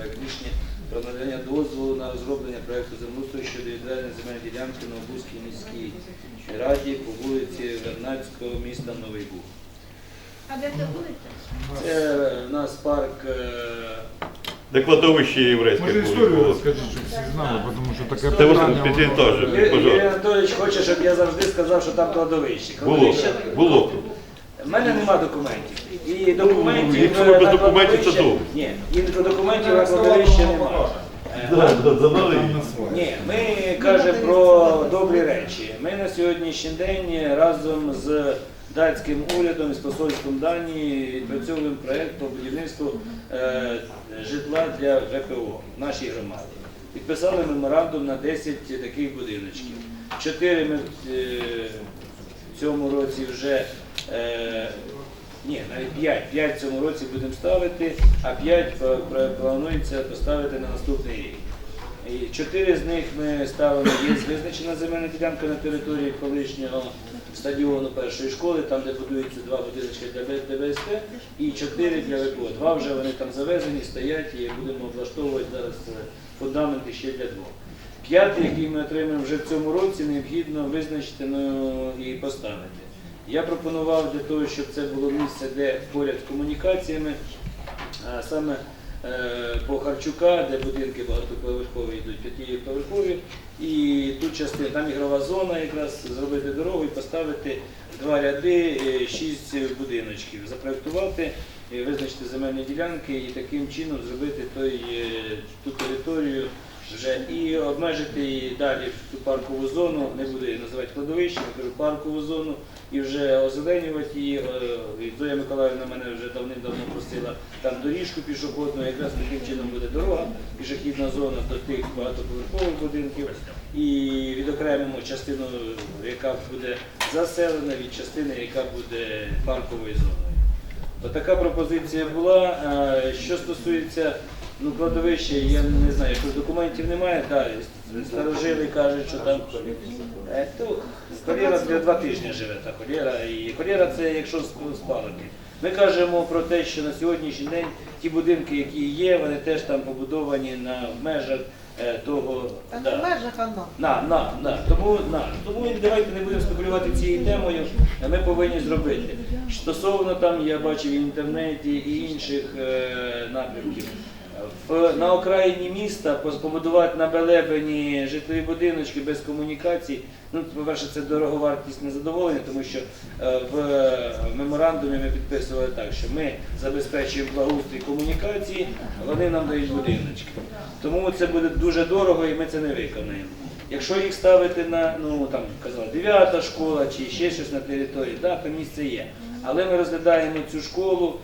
проект рішення про надання дозволу на розроблення проекту землеустрою щодо відведення земельної ділянки на Обузькій міській раді по вулиці Вернадського, міста Новий Буг. А де це вулиця? Це в нас парк. е, Де кладовище єврейське Може історію розкажіть, щоб всі знали, тому що таке Це питання. воно- Юрій Анатолійович хоче, щоб я завжди сказав, що там кладовище. Було, було. В мене нема документів. І документів Якщо ви без на документів, то кладовище- довго. Ні, і документів на кладовище немає. Ні, ми кажемо про добрі речі. Ми на сьогоднішній день разом з датським урядом і з посольством Данії відпрацьовуємо проєкт по будівництву е, житла для ВПО в нашій громаді. Підписали меморандум на 10 таких будиночків. Чотири ми е, в цьому році вже. Е, ні, навіть 5. 5 в цьому році будемо ставити, а 5 планується поставити на наступний рік. І чотири з них ми ставимо, є визначена земельна ділянка на території колишнього стадіону першої школи, там де будуються два будиночки для ДВСП і чотири для ВПО. Два вже вони там завезені, стоять і будемо облаштовувати зараз е, фундаменти ще для двох. П'ятий, який ми отримаємо вже в цьому році, необхідно визначити ну, і поставити. Я пропонував для того, щоб це було місце, де поряд з комунікаціями, а саме е, по Харчука, де будинки багатоповерхові йдуть, п'ятиповерхові, і тут частина, там ігрова зона, якраз зробити дорогу і поставити два ряди, е, шість будиночків, запроектувати, е, визначити земельні ділянки і таким чином зробити той, е, ту територію вже і обмежити її далі в ту паркову зону, не буду її називати кладовищем, я кажу паркову зону, і вже озеленювати її. Е, Зоя Миколаївна мене вже давним-давно просила там доріжку пішохідну, якраз таким чином буде дорога, пішохідна зона до тих багатоповерхових будинків. І відокремимо частину, яка буде заселена від частини, яка буде парковою зоною. Отака пропозиція була. Е, Що стосується ну, кладовища, я не знаю, якщо документів немає, так, старожили кажуть, що там Е, то холера для два тижні живе та холера. І холера це якщо сп- спалити. Ми кажемо про те, що на сьогоднішній день ті будинки, які є, вони теж там побудовані на межах е, того. Та не в межах воно. На, на, на. Тому, на. Тому і давайте не будемо спекулювати цією темою. а Ми повинні зробити. Стосовно там, я бачив в інтернеті і інших е, напрямків. В, на окраїні міста побудувати на Белебені житлові будиночки без комунікацій. Ну, по-перше, це дороговартість незадоволення, тому що е, в меморандумі ми підписували так, що ми забезпечуємо благоустрій комунікації, вони нам дають будиночки. Тому це буде дуже дорого і ми це не виконаємо. Якщо їх ставити на, ну там казали, 9 школа чи ще щось на території, так, то місце є. Але ми розглядаємо цю школу,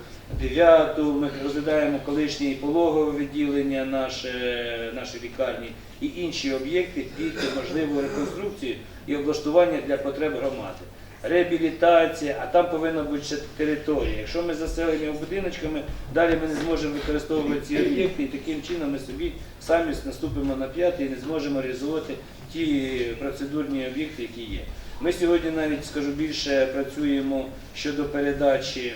9, ми розглядаємо колишнє пологове відділення наше, нашої лікарні і інші об'єкти під можливу реконструкцію і облаштування для потреб громади. Реабілітація, а там повинна бути ще територія. Якщо ми його будиночками, далі ми не зможемо використовувати ці об'єкти, і таким чином ми собі самі наступимо на п'ятий і не зможемо реалізувати ті процедурні об'єкти, які є. Ми сьогодні навіть скажу більше працюємо щодо передачі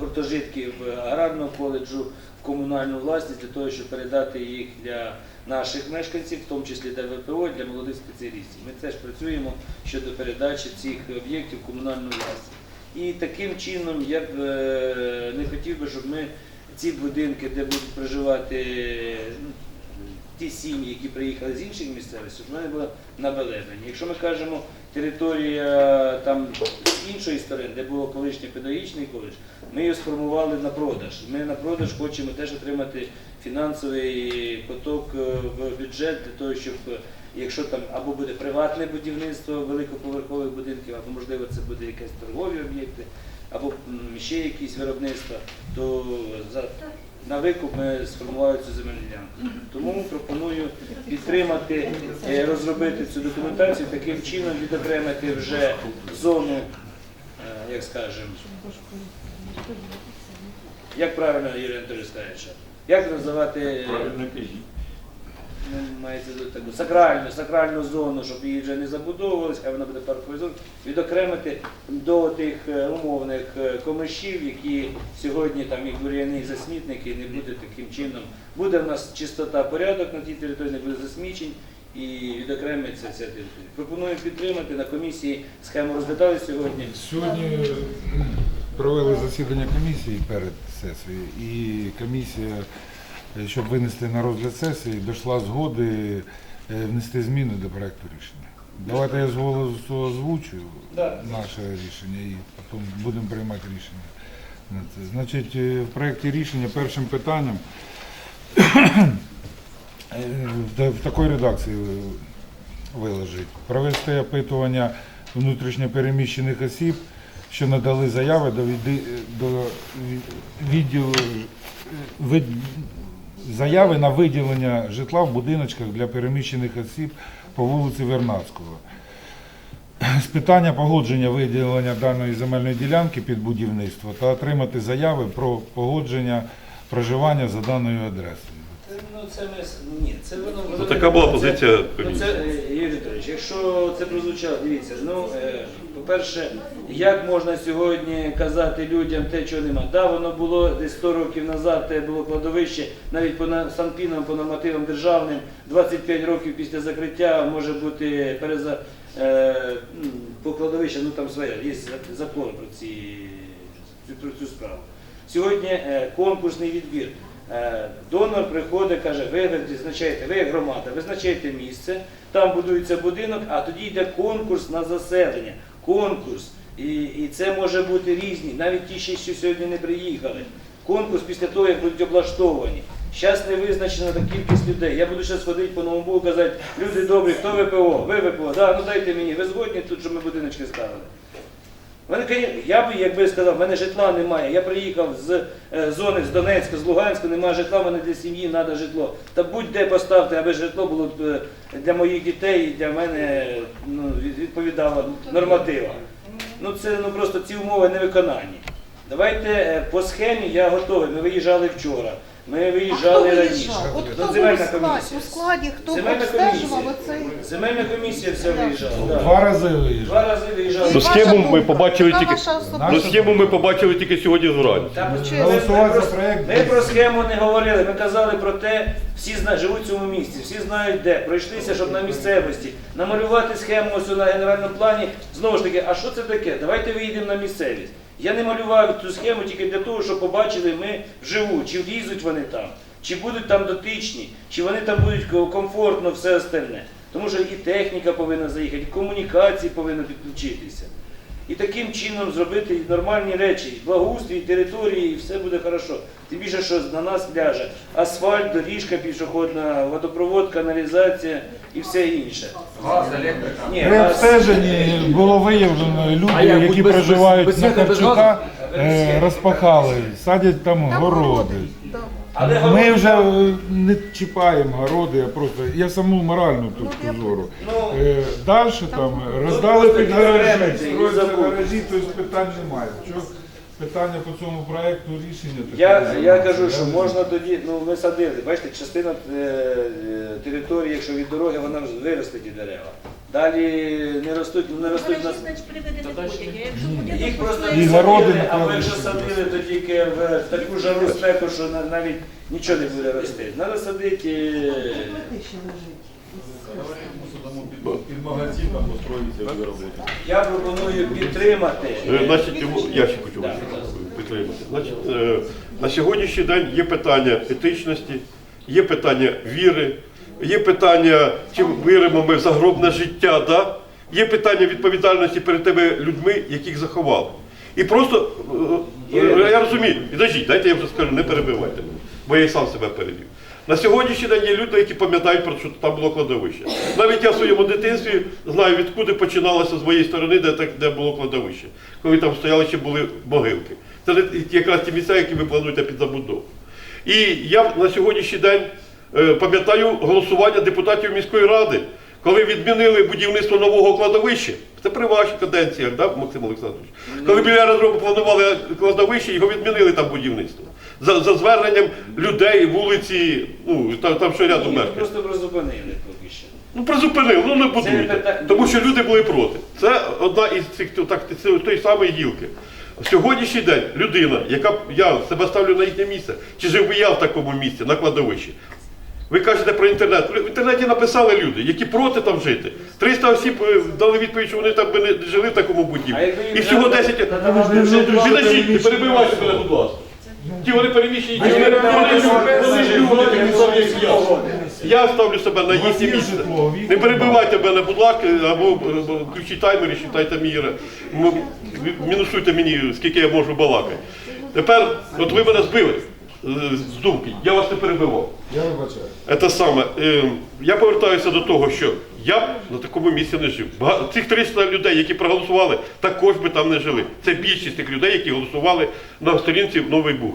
гуртожитків аграрного коледжу в комунальну власність для того, щоб передати їх для наших мешканців, в тому числі для ВПО, для молодих спеціалістів. Ми теж працюємо щодо передачі цих об'єктів в комунальну власність. І таким чином я б е, не хотів би, щоб ми ці будинки, де будуть проживати ну, ті сім'ї, які приїхали з інших місцевостей, щоб вони були набележені. Якщо ми кажемо територія там іншої сторони, де було колишній педагогічний коледж, ми його сформували на продаж. Ми на продаж хочемо теж отримати фінансовий поток е, в бюджет для того, щоб е, якщо там або буде приватне будівництво великоповерхових будинків, або можливо це буде якісь торгові об'єкти, або ще якісь виробництва, то за на викуп ми сформували цю земельну. Тому пропоную підтримати, е, розробити цю документацію, таким чином відокремити вже зону, е, як скажемо, як правильно Юрій що? як називати е, Правильно кажіть. ну, мається до- таку сакральну, сакральну зону, щоб її вже не забудовувалась, хай вона буде парковою зоною, відокремити до тих е, умовних е, комишів, які сьогодні там і бур'яни, і засмітники, не буде таким чином. Буде в нас чистота, порядок на тій території, не буде засмічень. І відокремиться ця територія. Пропоную підтримати на комісії схему розглядали сьогодні. Сьогодні провели засідання комісії перед сесією, і комісія, е, щоб винести на розгляд сесії, дійшла згоди е, внести зміни до проекту рішення. Давайте я з голосу озвучу наше рішення і потім будемо приймати рішення. Значить, е, в проєкті рішення першим питанням е, в такій редакції виложить. Провести опитування внутрішньопереміщених осіб, що надали заяви до, відділу заяви на виділення житла в будиночках для переміщених осіб по вулиці Вернадського. З питання погодження виділення даної земельної ділянки під будівництво та отримати заяви про погодження проживання за даною адресою. Ну, це ми, ні, це воно... Ну, така була це- позиція Ну, це, Юрій Вікторович, якщо це прозвучало, дивіться, ну, е, по-перше, як можна сьогодні казати людям те, чого нема? Да, воно було десь 100 років назад, те було кладовище, навіть по на- санпінам, по нормативам державним, 25 років після закриття може бути переза, е, по кладовищу, ну там своя, є закон про, ці, про цю справу. Сьогодні е, конкурсний відбір. Е, Донор приходить, каже, ви визначаєте, ви громада, визначаєте місце, там будується будинок, а тоді йде конкурс на заселення. Конкурс. І, і це може бути різні, навіть ті, що сьогодні не приїхали. Конкурс після того, як будуть облаштовані. Зараз не визначена та кількість людей. Я буду зараз ходити по новому і казати, люди добрі, хто ВПО? Ви ВПО, да, ну дайте мені, ви згодні тут, щоб ми будиночки ставили. Мене, я б, якби сказав, в мене житла немає. Я приїхав з е, зони з Донецька, з Луганська, немає житла, мене для сім'ї треба житло. Та будь-де поставте, аби житло було е, для моїх дітей і для мене ну, від- відповідало нормативам. Ну це ну просто ці умови не виконані. Давайте е, по схемі я готовий. Ми виїжджали вчора. Ми виїжджали раніше. От хто був у земельна складі, комісія. у складі, хто Земельна обстежував комісія. оцей? Земельна комісія вся виїжджала. да. Два рази виїжджав. Два рази виїжджали. Ваша схему ми думка, побачили яка тільки- ваша особиста Ну, схему ми побачили тільки сьогодні зранку. Та, ми- про, проект ми про схему не говорили, ми казали про те, всі знають, живуть в цьому місці, всі знають де, пройшлися, щоб на місцевості, намалювати схему ось на генеральному плані. Знову ж таки, а що це таке? Давайте виїдемо на місцевість. Я не малював цю схему тільки для того, щоб побачили ми вживу, чи влізуть вони там, чи будуть там дотичні, чи вони там будуть комфортно, все остальне. Тому що і техніка повинна заїхати, і комунікації повинні підключитися. І таким чином зробити нормальні речі, благоустрій, території, і все буде хорошо. Тим більше, що на нас ляже асфальт, доріжка пішохідна, водопровод, каналізація і все інше. Газ, електрика. Ні, При газ- обстеженні було виявлено люди, як, які будь без- без- проживають без на світла, без Харчука, е, розпахали, садять там Там городи. Але Ми городи вже е, не чіпаємо городи, а просто я саму моральну точку зору. Ну, Е, Далі там роздали під гаражі, строїться гаражі, то питань немає. Що питання по цьому проекту рішення? таке Я, немає. я кажу, що не можна тоді, ну ми садили, бачите, частина е, е, території, якщо від дороги, вона вже виросте ті дерева. Далі не ростуть, ну не ростуть нас. А буде, Їх просто І не городи садили, кладуть, якщо що садили, то тільки в таку жару спеку, що на- навіть нічого не буде рости. Треба садити. е, Я пропоную підтримати. Е, Значить, я ще хочу підтримати. Значить, е, на сьогоднішній день є питання етичності, є питання віри, є питання, чи віримо ми в загробне життя, да? є питання відповідальності перед тими людьми, яких заховали. І просто, е, я розумію, підождіть, дайте я вже скажу, не перебивайте мене, бо я і сам себе перебив. На сьогоднішній день є люди, які пам'ятають про те, що там було кладовище. Навіть я в своєму дитинстві знаю, відкуди починалося з моєї сторони, де, так- де було кладовище, коли там стояли ще були могилки. Це якраз ті місця, які ви плануєте під забудову. І я на сьогоднішній день е, пам'ятаю голосування депутатів міської ради, коли відмінили будівництво нового кладовища. Це при вашій каденціях, да, Максим Олександрович? Коли біля аеродрому планували кладовище, його відмінили там будівництво. За, за зверненням людей, вулиці, ну там, там що рядом Ні, мешкають. просто призупинили поки що. Ну призупинив, ну не будуйте. Тому що люди були проти. Це одна із цих так, це той самої гілки. В сьогоднішній день людина, яка я себе ставлю на їхнє місце, чи жив би я в такому місці на кладовищі. Ви кажете про інтернет. В інтернеті написали люди, які проти там жити. 300 осіб е, дали відповідь, що вони там би не жили в такому будівлі. А якби їм І всього надо- 10... надавати Підождіть, не перебивайте мене, будь ласка. Ті вони переміщені, ті вони, люди- вони ж люди такі самі, як я. Я ставлю себе на їхнє місце. Не перебивайте мене, будь ласка, або включіть таймер і считайте мені, ре- м- мінусуйте мені, скільки я можу балакати. Тепер, от ви мене збили е, з думки, я вас не перебивав. Я вибачаю. Це саме, е, я повертаюся до того, що я б на такому місці не жив. Цих 300 людей, які проголосували, також би там не жили. Це більшість тих людей, які голосували на сторінці Новий Буг.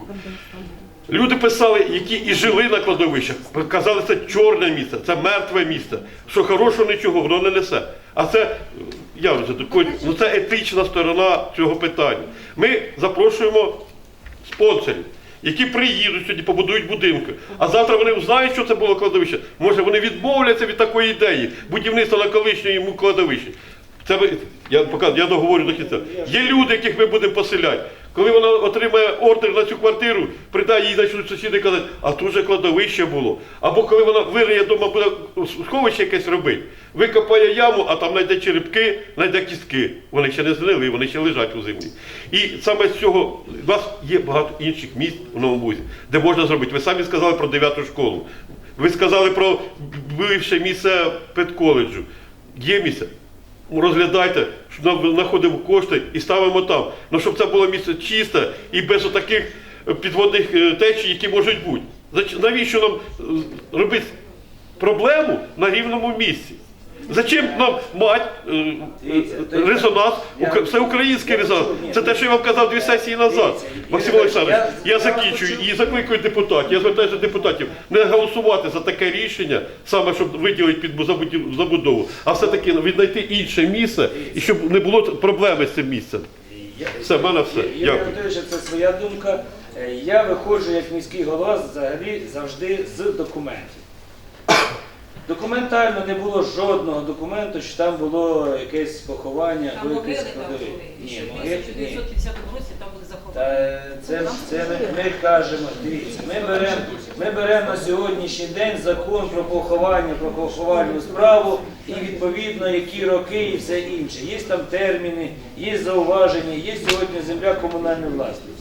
Люди писали, які і жили на кладовищах, казали, це чорне місце, це мертве місце, що хорошого нічого, воно не несе. А це, я вже ну це етична сторона цього питання. Ми запрошуємо спонсорів, які приїдуть сьогодні, побудують будинки. А завтра вони знають, що це було кладовище. Може, вони відмовляться від такої ідеї будівництва на колишньому кладовищі. Це я показую, я договорю до кінця. Є люди, яких ми будемо поселяти. Коли вона отримає ордер на цю квартиру, прийде їй почнуть сусіди казати, а тут же кладовище було. Або коли вона вириє вдома, буде сховище якесь робити, викопає яму, а там знайде черепки, знайде кістки. Вони ще не згнили, вони ще лежать у землі. І саме з цього у нас є багато інших місць у Новому де можна зробити. Ви самі сказали про дев'яту школу. Ви сказали про бивше місце педколеджу. Є місце. Розглядайте, щоб знаходимо кошти і ставимо там. Ну щоб це було місце чисте і без таких підводних е, течій, які можуть бути. Навіщо нам е, робити проблему на рівному місці? Зачем нам мати е, е, резонанс, це український резонанс. Це те, що я вам казав дві сесії назад. Максим Олександрович, я закінчую і закликаю депутатів. Я звертаюся до депутатів не голосувати за таке рішення, саме щоб виділити під забудову, а все-таки віднайти інше місце і щоб не було проблеми з цим місцем. Все, в мене все. Дякую. Це своя думка. Е, Я виходжу як міський голова взагалі завжди з документів. Документально не було жодного документу, що там було якесь поховання Там або могили якесь там були. І Ні, ще в могили ні. 1950 році там були заховані. Та це, ж- це ми, ми кажемо, дивіться, ми беремо ми беремо на сьогоднішній день закон про поховання, про поховальну справу і відповідно які роки і все інше. Є там терміни, є зауваження, є сьогодні земля комунальної власності.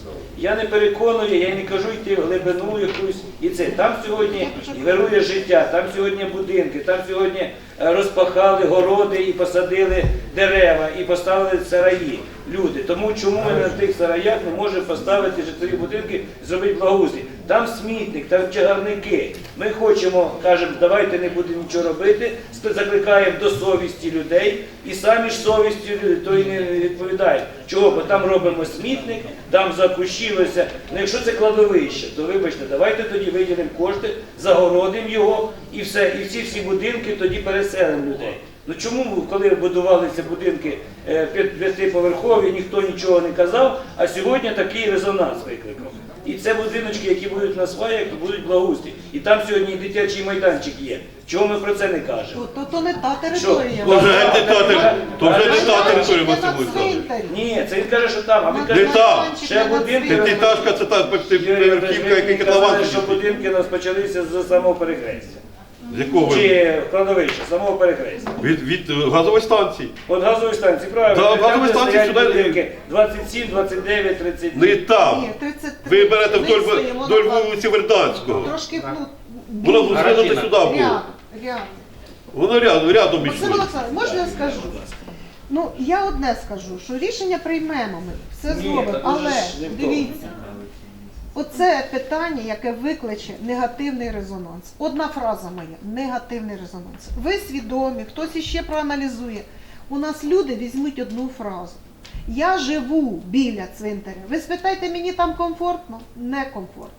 Я не переконую, я не кажу йти в глибину якусь і це. Там сьогодні вирує життя, там сьогодні будинки, там сьогодні е, розпахали городи і посадили дерева, і поставили сараї. Люди. Тому чому ми на тих сараях не можемо поставити житлові будинки, зробити благоустрій? Там смітник, там чагарники. Ми хочемо, кажемо, давайте не будемо нічого робити, закликаємо до совісті людей і самі ж совістю люди то й не відповідають. Чого? Бо там робимо смітник, там закущилося. Ну якщо це кладовище, то вибачте, давайте тоді виділимо кошти, загородимо його і все, і всі всі будинки тоді переселимо людей. Ну чому, коли будувалися будинки е, п'ятиповерхові, ніхто нічого не казав, а сьогодні такий резонанс викликав. І це будиночки, які будуть на сваях, будуть благоустрій. І там сьогодні і дитячий майданчик є. Чого ми про це не кажемо? То, то не та територія. То вже не та то вже не та територія, на Олександрович. Ні, це він каже, що там, а каже, Не та. майданчик Ще будинки. П'ятиэтажка це та п'ятиповерхівка, яка Казали, котлован що будинки у нас почалися з самого перехрестя. З якого ви? Чи кладовища, самого перехрестя. Від, від е, газової станції. От газової станції, правильно. Да, де станції стоять сюди- будинки 27, 29, 30. Не там. Ні, 33. Ви берете Ми вдоль, стоїмо вдоль на- вулиці Верданського. Трошки, ну, Воно звернути сюди було. Рядом, рядом. Воно рядом, рядом Максим ними. Олександрович, можна я скажу? Ну, я одне скажу, що рішення приймемо ми, все Ні, зробимо, але ж не в дивіться, оце питання, яке викличе негативний резонанс. Одна фраза моя негативний резонанс. Ви свідомі, хтось іще проаналізує. У нас люди візьмуть одну фразу. Я живу біля цвинтаря. Ви спитайте, мені там комфортно? Некомфортно.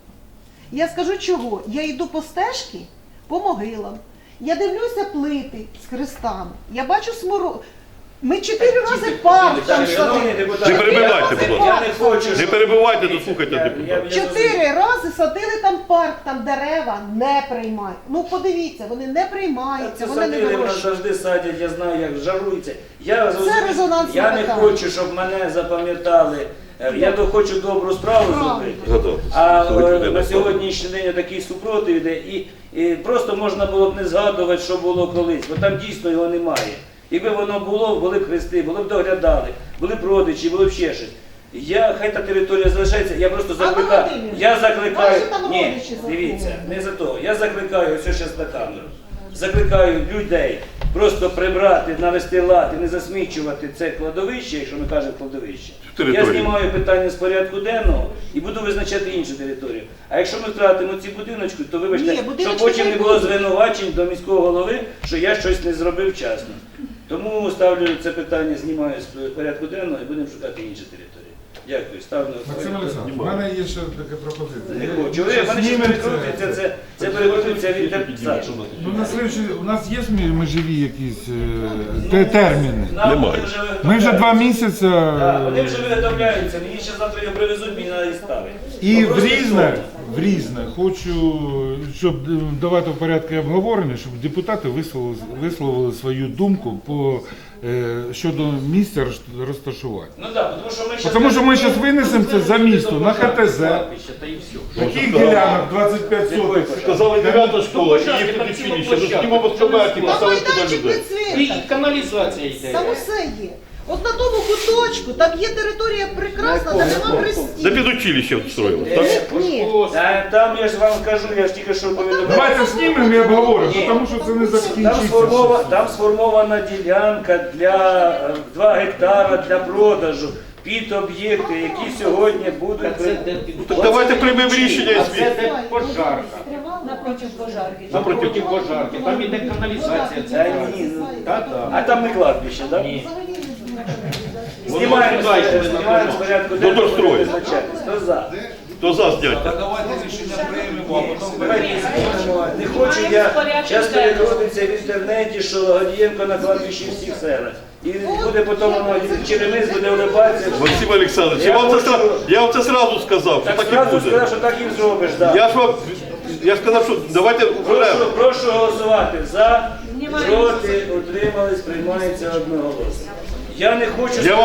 Я скажу чого? Я йду по стежці, по могилам. Я дивлюся плити з хрестами. Я бачу сморо... Ми чотири рази парк там садили. депутати, Не перебивайте, будь ласка. Я не хочу, Не перебивайте, дослухайте депутата. Чотири рази садили там парк, там дерева не приймають. Ну подивіться, вони не приймаються, вони не садили, нас вирощують. завжди садять, я знаю, як жарується. Я, резонансне я не питання. хочу, щоб мене запам'ятали. Е, Я до- хочу добру справу Правильно. зробити. А Сьогодні е, на на сьогоднішній день такий супротив іде, і, і просто можна було б не згадувати, що було колись, бо там дійсно його немає. Якби воно було, були б хрести, були б доглядали, були б родичі, було б ще щось. Я хай та територія залишається, я просто закликаю. Володимир, Я закликаю. ваші там Ні, родичі дивіться, не за то. Я закликаю, ось зараз на камеру. Закликаю людей просто прибрати, навести лад і не засмічувати це кладовище, якщо ми кажемо кладовище. Я Територію. знімаю питання з порядку денного і буду визначати іншу територію. А якщо ми втратимо ці будиночки, то вибачте, Ні, щоб будиночки потім не не було звинувачень до міського голови, що я щось не зробив вчасно. Тому ставлю це питання, знімаю з порядку денного і будемо шукати інші території. Дякую. Ставлю Максим. Олександрович, у мене є ще така пропозиція. Не хочу. Ви, мене перекрутиться, це, це перекрутиться від депутатів. Ну, на слідчий, у нас є мі- межові якісь е, те- терміни. Немає. вже Ми вже два місяці Так, вони е, вже виготовляються, мені ще завтра його привезуть, мені треба ставити. і в різне, в різне хочу, щоб е, давати в порядку обговорення, щоб депутати висловили, висловили свою думку по, е, щодо місця роз- розташування. Ну так, тому що ми щас- Тому що ми щас винесемо це за місто, на ХТЗ. Кладбище, Та і все. Таких ділянок 25 соток. Сказали 9 школа, і їх підучилище. ціла Ну, з комерції, Там поставимо туди майданчик людей. не І каналізація йде. Там усе є. От на тому куточку, там є територія прекрасна, де нема За хрестів. підучилище строїли, так? Ні. Та, там я ж вам кажу, я ж тільки що повідомляв. Давайте знімемо і обговоримо, тому що це не Там, закінчиться. сформова, там сформована ділянка для е, 2 гектара для продажу під об'єкти, які сьогодні будуть. Де Так давайте приймемо рішення і А звідти. це де пожарка. Напротив пожарки. Напроти пожарки. Там іде каналізація. Та ні, ну, Та а там не кладбище, так? Ні. Знімаємо з порядку Ну, достроїть. будемо визначатись. Хто за? Хто за зняття? Давайте знімемо. Не хочу я, зараз перекрутиться в інтернеті, що Лагодієнко на кладбищі всіх селах. І буде потім воно Черемис буде улибатися. Максим Олександрович, я Я вам це я вам це сразу сказав, що Так так і зразу буде. сказав, що так і зробиш, так. Я ж вам, я ж сказав, що давайте Прошу, прошу голосувати за, проти, утримались, приймається одноголосно. Я не хочу Я вам